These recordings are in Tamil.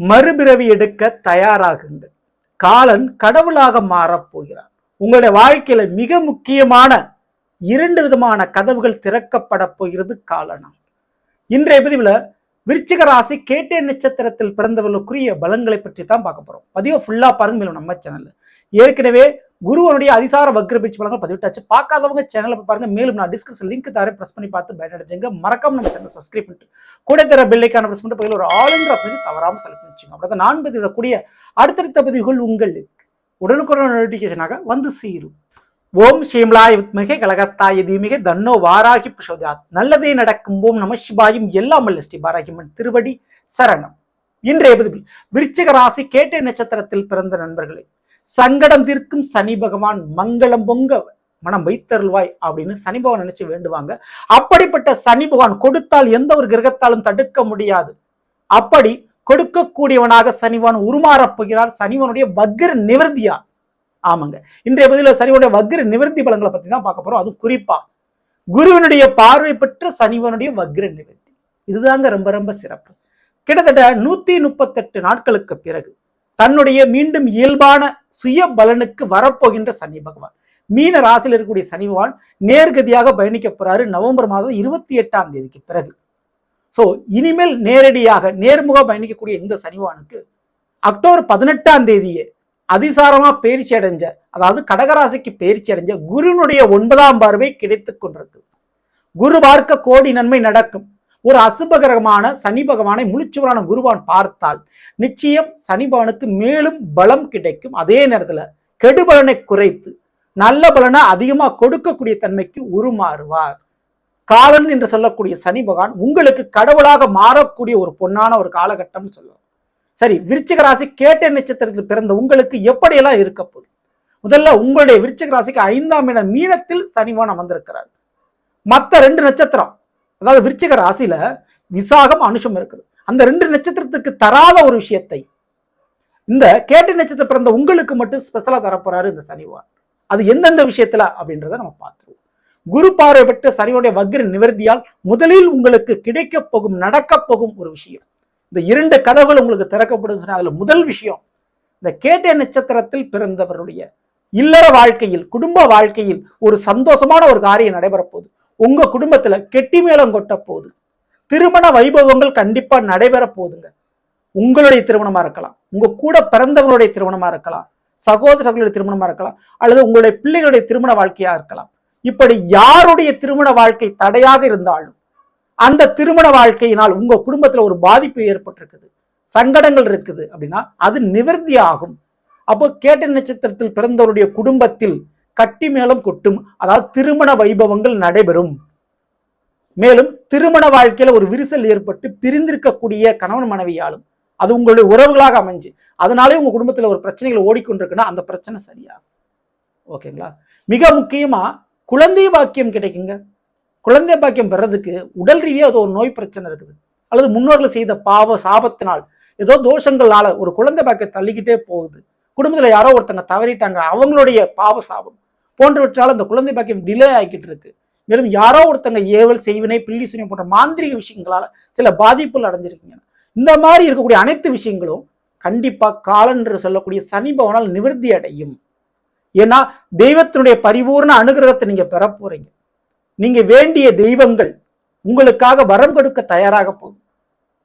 மறுபிறவி எடுக்க தயாராகுங்கள். காலன் கடவுளாக மாறப்போகிறார் உங்களுடைய வாழ்க்கையில மிக முக்கியமான இரண்டு விதமான கதவுகள் திறக்கப்பட போகிறது காலனால் இன்றைய பதிவில் விருச்சிக ராசி கேட்டே நட்சத்திரத்தில் பிறந்தவர்களுக்குரிய பலன்களை பற்றி தான் பார்க்க போகிறோம் பதிவை ஃபுல்லாக பாருங்க மேலும் நம்ம சேனலில் ஏற்கனவே குருவனுடைய அதிசார வக்ர பயிற்சி பலன்கள் பதிவிட்டாச்சு. பார்க்காதவங்க சேனலை பாருங்க. மேலும் நான் டிஸ்கிரிப்ஷன் லிங்க் தரேன். ப்ரெஸ் பண்ணி பார்த்து பயனடைஞ்சுங்க மறக்காம நம்ம சேனல் சப்ஸ்கிரைப் பண்ணிட்டு கூட தர பெல்லைக்கான பிரஸ் பண்ணிட்டு பகையில் ஒரு ஆளுங்கிற பதிவு தவறாம செலக்ட் பண்ணிச்சுங்க அப்படிதான் நான் பதிவிடக்கூடிய அடுத்தடுத்த பதிவுகள் உங்களுக்கு உடனுக்குடன் நோட்டிஃபிகேஷனாக வந்து சேரும். ஓம் ஷீம்லாய் வித்மிகை கலகஸ்தாய தீமிகை தன்னோ வாராகி பிரசோதாத் நல்லதே நடக்கும். ஓம் நம சிவாயும். எல்லாம் அல்ல ஸ்ரீ பாராகிமன் திருவடி சரணம். இன்றைய பதிவில் விருச்சிக ராசி கேட்டை நட்சத்திரத்தில் பிறந்த நண்பர்களே. சங்கடம் தீர்க்கும் சனி பகவான் மங்களம் பொங்க மனம் வைத்தருள்வாய் அப்படின்னு சனி பகவான் நினைச்சு வேண்டுவாங்க. அப்படிப்பட்ட சனி பகவான் கொடுத்தால் எந்த ஒரு கிரகத்தாலும் தடுக்க முடியாது. அப்படி கொடுக்கக்கூடியவனாக சனிவான் உருமாறப் போகிறார். சனிவனுடைய வக்ர நிவர்த்தியா? ஆமாங்க. இன்றைய பதில சனிவனுடைய வக்ர நிவர்த்தி பலங்களை பத்தி தான் பார்க்க போறோம். அதுவும் குறிப்பா குருவினுடைய பார்வை பெற்ற சனிவனுடைய வக்ர நிவர்த்தி. இதுதாங்க ரொம்ப ரொம்ப சிறப்பு. கிட்டத்தட்ட நூத்தி முப்பத்தெட்டு நாட்களுக்கு பிறகு தன்னுடைய மீண்டும் இயல்பான சுய பலனுக்கு வரப்போகின்ற சனி பகவான். மீன ராசியில் இருக்கக்கூடிய சனி பகவான் நேர்கதியாக பயணிக்க போறாரு நவம்பர் மாதம் இருபத்தி எட்டாம் தேதிக்கு பிறகு. ஸோ இனிமேல் நேரடியாக நேர்முக பயணிக்கக்கூடிய இந்த சனிவானுக்கு அக்டோபர் பதினெட்டாம் தேதியே அதிசாரமா பயிற்சி அடைஞ்ச அதாவது கடகராசிக்கு பயிற்சி அடைஞ்ச குருனுடைய ஒன்பதாம் பார்வை கிடைத்துக் கொண்டிருக்கு. குரு பார்க்க கோடி நன்மை நடக்கும். ஒரு அசுபகரமான சனி பகவானை முழுச்சுவரான குருவான் பார்த்தால் நிச்சயம் சனி பகவானுக்கு மேலும் பலம் கிடைக்கும். அதே நேரத்துல கெடுபலனை குறைத்து நல்ல பலனை அதிகமா கொடுக்கக்கூடிய தன்மைக்கு உருமாறுவார். காலன் என்று சொல்லக்கூடிய சனி பகவான் உங்களுக்கு கடவுளாக மாறக்கூடிய ஒரு பொன்னான ஒரு காலகட்டம்னு சொல்லலாம் சரி விருச்சிக ராசி கேட்ட நட்சத்திரத்தில் பிறந்த உங்களுக்கு எப்படியெல்லாம் இருக்க போகுது? முதல்ல உங்களுடைய விருச்சிக ராசிக்கு ஐந்தாம் இடம் மீனத்தில் சனிவான் அமர்ந்திருக்கிறார். மற்ற ரெண்டு நட்சத்திரம் அதாவது விருச்சிக ராசியில விசாகம் அனுஷம் இருக்குது. அந்த ரெண்டு நட்சத்திரத்துக்கு தராத ஒரு விஷயத்தை இந்த கேட்ட நட்சத்திரம் பிறந்த உங்களுக்கு மட்டும் ஸ்பெஷலா தரப்போறாரு இந்த சனிவார் அது எந்தெந்த விஷயத்துல அப்படின்றத நம்ம பார்த்துருவோம். குரு பார்வை பெற்ற சனியுடைய வக்ர நிவர்த்தியால் முதலில் உங்களுக்கு கிடைக்க போகும் நடக்க போகும் ஒரு விஷயம். இந்த இரண்டு கதவுகள் உங்களுக்கு திறக்கப்படும் சொன்னால் அதுல முதல் விஷயம் இந்த கேட்ட நட்சத்திரத்தில் பிறந்தவருடைய இல்லற வாழ்க்கையில் குடும்ப வாழ்க்கையில் ஒரு சந்தோஷமான ஒரு காரியம் நடைபெற போகுது. உங்க குடும்பத்துல கெட்டி மேளம் கொட்ட போகுது. திருமண வைபவங்கள் கண்டிப்பா நடைபெற போகுதுங்க. உங்களுடைய திருமணமா இருக்கலாம். உங்க கூட பிறந்தவங்களுடைய திருமணமா இருக்கலாம். சகோதர சகோதரிய திருமணமா இருக்கலாம். அல்லது உங்களுடைய பிள்ளைகளுடைய திருமண வாழ்க்கையா இருக்கலாம். இப்படி யாருடைய திருமண வாழ்க்கை தடையாக இருந்தாலும் அந்த திருமண வாழ்க்கையினால் உங்க குடும்பத்துல ஒரு பாதிப்பு ஏற்பட்டிருக்குது. சங்கடங்கள் இருக்குது அப்படின்னா அது நிவர்த்தி ஆகும் அப்போ கேட்ட நட்சத்திரத்தில் பிறந்தவருடைய குடும்பத்தில் கட்டி மேளம் கொட்டும். அதாவது திருமண வைபவங்கள் நடைபெறும். மேலும் திருமண வாழ்க்கையில ஒரு விரிசல் ஏற்பட்டு பிரிந்திருக்கக்கூடிய கணவன் மனைவியாலும் அது உங்களுடைய உறவுகளாக அமைஞ்சு அதனாலே உங்க குடும்பத்துல ஒரு பிரச்சனைகள் ஓடிக்கொண்டிருக்குன்னா அந்த பிரச்சனை சரியாகும். ஓகேங்களா? மிக முக்கியமா குழந்தை பாக்கியம் கிடைக்குங்க. குழந்தை பாக்கியம் பெறதுக்கு உடல் ரீதியாக அது ஒரு நோய் பிரச்சனை இருக்குது. அல்லது முன்னோர்கள் செய்த பாவ சாபத்தினால் ஏதோ தோஷங்களால ஒரு குழந்தை பாக்கியம் தள்ளிக்கிட்டே போகுது. குடும்பத்தில் யாரோ ஒருத்தங்க தவறிட்டாங்க. அவங்களுடைய பாவ சாபம். போன்றவற்றால் அந்த குழந்தை பாக்கியம் டிலே ஆகிக்கிட்டு இருக்கு. மேலும் யாரோ ஒருத்தங்க ஏவல் செய்வினை பில்லி சுனியம் போன்ற மாந்திரிக விஷயங்களால் சில பாதிப்புகள் அடைஞ்சிருக்கீங்க. இந்த மாதிரி இருக்கக்கூடிய அனைத்து விஷயங்களும் கண்டிப்பாக காலன்று என்று சொல்லக்கூடிய சனி பவனால் நிவர்த்தி அடையும். ஏன்னா தெய்வத்தினுடைய பரிபூர்ண அனுகிரகத்தை நீங்கள் பெற போறீங்க. நீங்கள் வேண்டிய தெய்வங்கள் உங்களுக்காக வரம் கொடுக்க தயாராக போகும்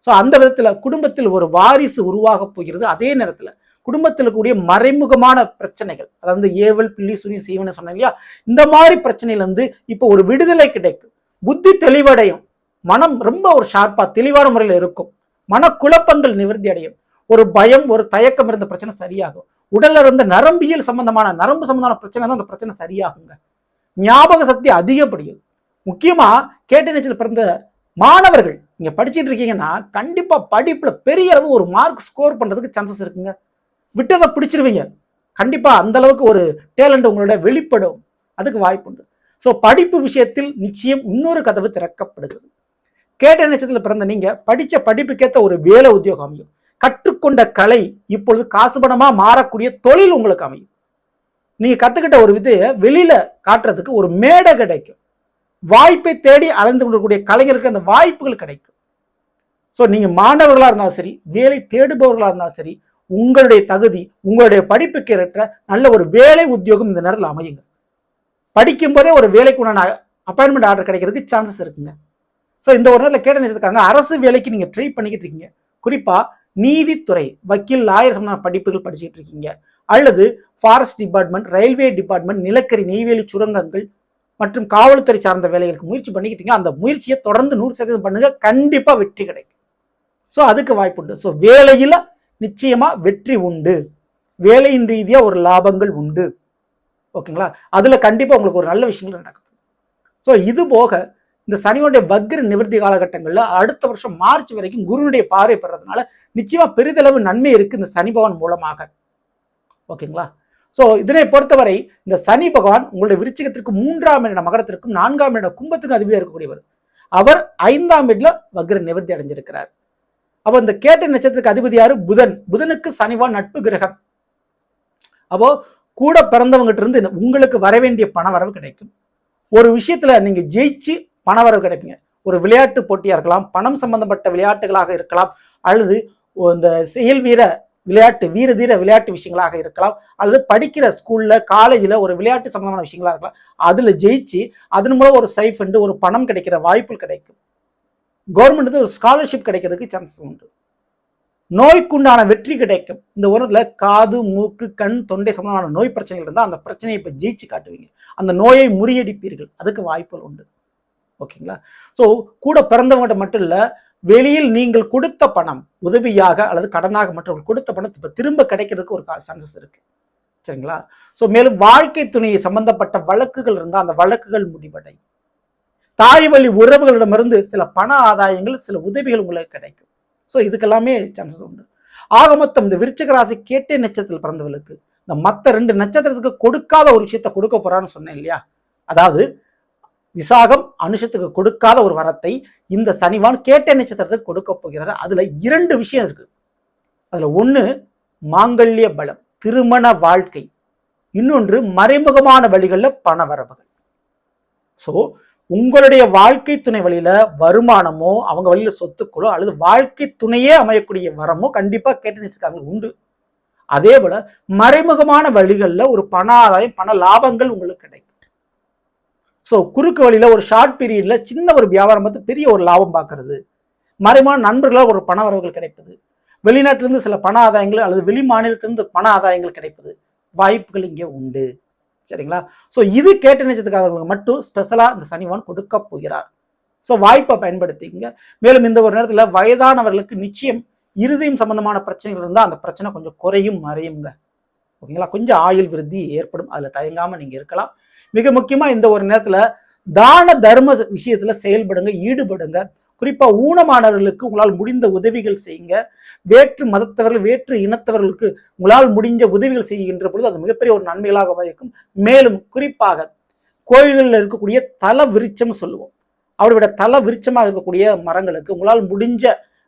ஸோ அந்த விதத்தில் குடும்பத்தில் ஒரு வாரிசு உருவாக போகிறது. அதே நேரத்தில் குடும்பத்தில் கூடிய மறைமுகமான பிரச்சனைகள். அதாவது ஏவல் பில்லி சுனி செய்வன்னு சொன்னேன் இல்லையா? இந்த மாதிரி பிரச்சனையிலேருந்து இப்போ ஒரு விடுதலை கிடைக்கும். புத்தி தெளிவடையும். மனம் ரொம்ப ஒரு ஷார்ப்பாக தெளிவான முறையில் இருக்கும். மனக்குழப்பங்கள் நிவர்த்தி அடையும். ஒரு பயம் ஒரு தயக்கம் இருந்த பிரச்சனை சரியாகும். உடல்ல இருந்த நரம்பியல் சம்பந்தமான நரம்பு சம்பந்தமான பிரச்சனை தான் அந்த பிரச்சனை சரியாகுங்க. ஞாபக சக்தி அதிகப்படியும் முக்கியமா கேட்ட நேரத்தில் பிறந்த மாணவர்கள் நீங்க படிச்சுட்டு இருக்கீங்கன்னா கண்டிப்பா படிப்புல பெரிய அளவு ஒரு மார்க் ஸ்கோர் பண்றதுக்கு சான்சஸ் இருக்குங்க. விட்டதை பிடிச்சிருவீங்க. கண்டிப்பாக அந்த அளவுக்கு ஒரு டேலண்ட் உங்களோட வெளிப்படும். அதுக்கு வாய்ப்பு உண்டு. ஸோ படிப்பு விஷயத்தில் நிச்சயம் இன்னொரு கதவு திறக்கப்படுகிறது கேட்ட நட்சத்திரத்தில் பிறந்த நீங்கள் படித்த படிப்புக்கேற்ற ஒரு வேலை உத்தியோகம் அமையும். கற்றுக்கொண்ட கலை இப்பொழுது காசு பணமாக மாறக்கூடிய தொழில் உங்களுக்கு அமையும். நீங்கள் கற்றுக்கிட்ட ஒரு விதையை வெளியில் காட்டுறதுக்கு ஒரு மேடை கிடைக்கும். வாய்ப்பை தேடி அலைந்து கொள்ளக்கூடிய கலைஞருக்கு அந்த வாய்ப்புகள் கிடைக்கும். ஸோ நீங்கள் மாணவர்களாக இருந்தாலும் சரி வேலை தேடுபவர்களாக இருந்தாலும் சரி உங்களுடைய தகுதி உங்களுடைய படிப்புக்கு ஏற்ற நல்ல ஒரு வேலை உத்தியோகம் இந்த நேரத்தில் அமையுங்க. படிக்கும் போதே ஒரு வேலைக்கு உண்டான அப்பாயின்மெண்ட் ஆர்டர் கிடைக்கிறதுக்கு சான்சஸ் இருக்குங்க. ஸோ இந்த ஒரு நேரத்தில் கேட்ட நினைச்சிருக்காங்க அரசு வேலைக்கு நீங்கள் ட்ரை பண்ணிக்கிட்டு இருக்கீங்க. குறிப்பாக நீதித்துறை வக்கீல் லாயர் சம்பந்தமான படிப்புகள் படிச்சுட்டு இருக்கீங்க. அல்லது ஃபாரஸ்ட் டிபார்ட்மெண்ட் ரயில்வே டிபார்ட்மெண்ட் நிலக்கரி நெய்வேலி சுரங்கங்கள் மற்றும் காவல்துறை சார்ந்த வேலைகளுக்கு முயற்சி பண்ணிக்கிட்டீங்க அந்த முயற்சியை தொடர்ந்து நூறு சதவீதம் பண்ணுங்க. கண்டிப்பாக வெற்றி கிடைக்கும். ஸோ அதுக்கு வாய்ப்பு உண்டு ஸோ வேலையில் நிச்சயமா வெற்றி உண்டு. வேலையின் ரீதியா ஒரு லாபங்கள் உண்டு. ஓகேங்களா? அதுல கண்டிப்பா உங்களுக்கு ஒரு நல்ல விஷயங்கள் நடக்கும். ஸோ இது போக இந்த சனியோடைய வக்ர நிவர்த்தி காலகட்டங்களில் அடுத்த வருஷம் மார்ச் வரைக்கும் குருனுடைய பார்வை பெறதுனால நிச்சயமா பெரிதளவு நன்மை இருக்கு இந்த சனி பகவான் மூலமாக. ஓகேங்களா? ஸோ இதனை பொறுத்தவரை இந்த சனி பகவான் உங்களுடைய விருச்சிகத்திற்கு மூன்றாம் இட மகரத்திற்கும் நான்காம் இட கும்பத்துக்கும் அதிபதியாக இருக்கக்கூடியவர். அவர் ஐந்தாம் இடத்துல வக்ர நிவர்த்தி அடைஞ்சிருக்கிறார். அப்போ இந்த கேட்ட நட்சத்திரத்துக்கு அதிபதி யாரு? புதன். புதனுக்கு சனிவான் நட்பு கிரகம். அப்போ கூட பிறந்தவங்ககிட்ட இருந்து உங்களுக்கு வர வேண்டிய பண வரவு கிடைக்கும். ஒரு விஷயத்துல நீங்க ஜெயிச்சு பண வரவு கிடைப்பீங்க. ஒரு விளையாட்டு போட்டியா இருக்கலாம் பணம் சம்பந்தப்பட்ட விளையாட்டுகளாக இருக்கலாம் அல்லது இந்த செயல் வீர விளையாட்டு வீர தீர விளையாட்டு விஷயங்களாக இருக்கலாம் அல்லது படிக்கிற ஸ்கூல்ல காலேஜில் ஒரு விளையாட்டு சம்பந்தமான விஷயங்களாக இருக்கலாம். அதில் ஜெயிச்சு அதன் மூலம் ஒரு சைஃபண்டு ஒரு பணம் கிடைக்கிற வாய்ப்புகள் கிடைக்கும். கவர்மெண்ட் ஒரு ஸ்காலர்ஷிப் கிடைக்கிறதுக்கு சான்ஸ் உண்டு. நோய்க்குண்டான வெற்றி கிடைக்கும். இந்த உரத்தில் காது மூக்கு கண் தொண்டை சம்பந்தமான நோய் பிரச்சனைகள் இருந்தால் அந்த பிரச்சனையை இப்போ ஜெயிச்சு காட்டுவீங்க. அந்த நோயை முறியடிப்பீர்கள். அதுக்கு வாய்ப்புகள் உண்டு. ஓகேங்களா? ஸோ கூட பிறந்தவங்கள்ட்ட மட்டும் இல்லை வெளியில் நீங்கள் கொடுத்த பணம் உதவியாக அல்லது கடனாக மற்றவர்கள் கொடுத்த பணத்தை இப்போ திரும்ப கிடைக்கிறதுக்கு ஒரு சான்சஸ் இருக்குது சரிங்களா? ஸோ மேலும் வாழ்க்கை துணையை சம்பந்தப்பட்ட வழக்குகள் இருந்தால் அந்த வழக்குகள் முடிவடை தாய் வழி உறவுகளிடமிருந்து சில பண ஆதாயங்கள் சில உதவிகள் உங்களுக்கு கிடைக்கும். ஸோ இதுக்கெல்லாமே சான்சஸ் உண்டு. ஆக மொத்தம் இந்த விருச்சிக ராசி கேட்டே நட்சத்திரத்தில் பிறந்தவர்களுக்கு இந்த மற்ற ரெண்டு நட்சத்திரத்துக்கு கொடுக்காத ஒரு விஷயத்த கொடுக்க போறான்னு சொன்னேன் இல்லையா? அதாவது விசாகம் அனுஷத்துக்கு கொடுக்காத ஒரு வரத்தை இந்த சனிவான் கேட்டை நட்சத்திரத்துக்கு கொடுக்க போகிறார். அதுல இரண்டு விஷயம் இருக்கு. அதுல ஒண்ணு மாங்கல்ய பலம் திருமண வாழ்க்கை. இன்னொன்று மறைமுகமான வழிகளில் பண வரவுகள். ஸோ உங்களுடைய வாழ்க்கை துணை வழியில வருமானமோ அவங்க வழியில சொத்துக்களோ அல்லது வாழ்க்கை துணையே அமையக்கூடிய வரமோ கண்டிப்பா கேட்டு நினைச்சிருக்காங்க. உண்டு. அதே போல மறைமுகமான வழிகளில் ஒரு பண ஆதாயம் பண லாபங்கள் உங்களுக்கு கிடைக்கும். ஸோ குறுக்கு வழியில் ஒரு ஷார்ட் பீரியடில் சின்ன ஒரு வியாபாரம் பார்த்து பெரிய ஒரு லாபம் பார்க்கறது. மறைமான நண்பர்களால் ஒரு பண வரவுகள் கிடைப்பது. வெளிநாட்டிலிருந்து சில பண ஆதாயங்கள் அல்லது வெளி மாநிலத்திலிருந்து பண ஆதாயங்கள் கிடைப்பது. வாய்ப்புகள் இங்கே உண்டு. சரிங்களா? ஸோ இது கேட்ட நிச்சயத்துக்காக மட்டும் ஸ்பெஷலாக இந்த சனிவான் கொடுக்க போகிறார். ஸோ வாய்ப்பை பயன்படுத்திங்க மேலும் இந்த ஒரு நேரத்தில் வயதானவர்களுக்கு நிச்சயம் இருதயம் சம்பந்தமான பிரச்சனைகள் இருந்தால் அந்த பிரச்சனை கொஞ்சம் குறையும் மறையுங்க. ஓகேங்களா? கொஞ்சம் ஆயுள் விருத்தி ஏற்படும். அதில் தயங்காமல் நீங்கள் இருக்கலாம். மிக முக்கியமாக இந்த ஒரு நேரத்தில் தான தர்ம விஷயத்தில் செயல்படுங்க ஈடுபடுங்க. குறிப்பாக ஊனமானவர்களுக்கு உங்களால் முடிந்த உதவிகள் செய்யுங்க. வேற்று மதத்தவர்கள் வேற்று இனத்தவர்களுக்கு உங்களால் முடிஞ்ச உதவிகள் செய்கின்ற பொழுது அது மிகப்பெரிய ஒரு நன்மைகளாக வைக்கும் மேலும் குறிப்பாக கோயில்களில் இருக்கக்கூடிய தல விருச்சம் சொல்லுவோம். அவருடைய தல விருச்சமாக இருக்கக்கூடிய மரங்களுக்கு உங்களால் முடிஞ்ச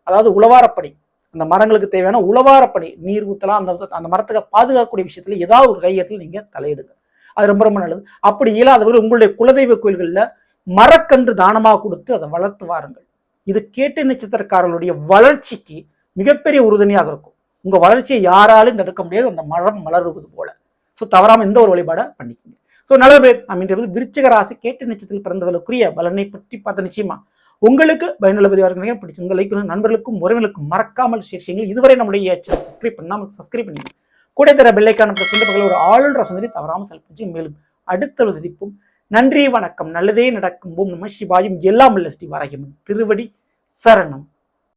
அதாவது உழவாரப்படி அந்த மரங்களுக்கு தேவையான உழவாரப்படி நீர் ஊற்றலாம் அந்த அந்த மரத்துக்கு பாதுகாக்கக்கூடிய விஷயத்தில் ஏதாவது ஒரு கையத்தில் நீங்கள் தலையிடுங்க. அது ரொம்ப ரொம்ப நல்லது. அப்படி இயலாதவர்கள் உங்களுடைய குலதெய்வ கோயில்களில் மரக்கன்று தானமாக கொடுத்து அதை வளர்த்து வாருங்கள். இது கேட்டு நட்சத்திரக்காரர்களுடைய வளர்ச்சிக்கு மிகப்பெரிய உறுதுணையாக இருக்கும். உங்கள் வளர்ச்சியை யாராலும் தடுக்க முடியாது. அந்த மரம் மலருவது போல. ஸோ தவறாம எந்த ஒரு வழிபாடை பண்ணிக்கோங்க. ஸோ நல்லது நம்ம இன்றைய விருச்சிக ராசி கேட்டு நட்சத்திரத்தில் பிறந்தவர்களுக்குரிய பலனை பற்றி பார்த்த நிச்சயமா உங்களுக்கு பயனுள்ளபதி பதிவாக பிடிச்சிருந்த லைக் நண்பர்களுக்கும் உறவினர்களுக்கும் மறக்காமல் ஷேர் இதுவரை நம்முடைய சப்ஸ்கிரைப் பண்ணாமல் சப்ஸ்கிரைப் பண்ணி கூட தர பெல்லைக்கான பிரச்சனை ஒரு ஆளுநர் சந்தரி தவறாமல் செலுத்தி மேலும் அடுத்த சந்திப்போம் நன்றி வணக்கம். நல்லதே நடக்கும். ஓம் நம சிவாயும். எல்லாம் உள்ள ஸ்ரீ வரையும் திருவடி சரணம்.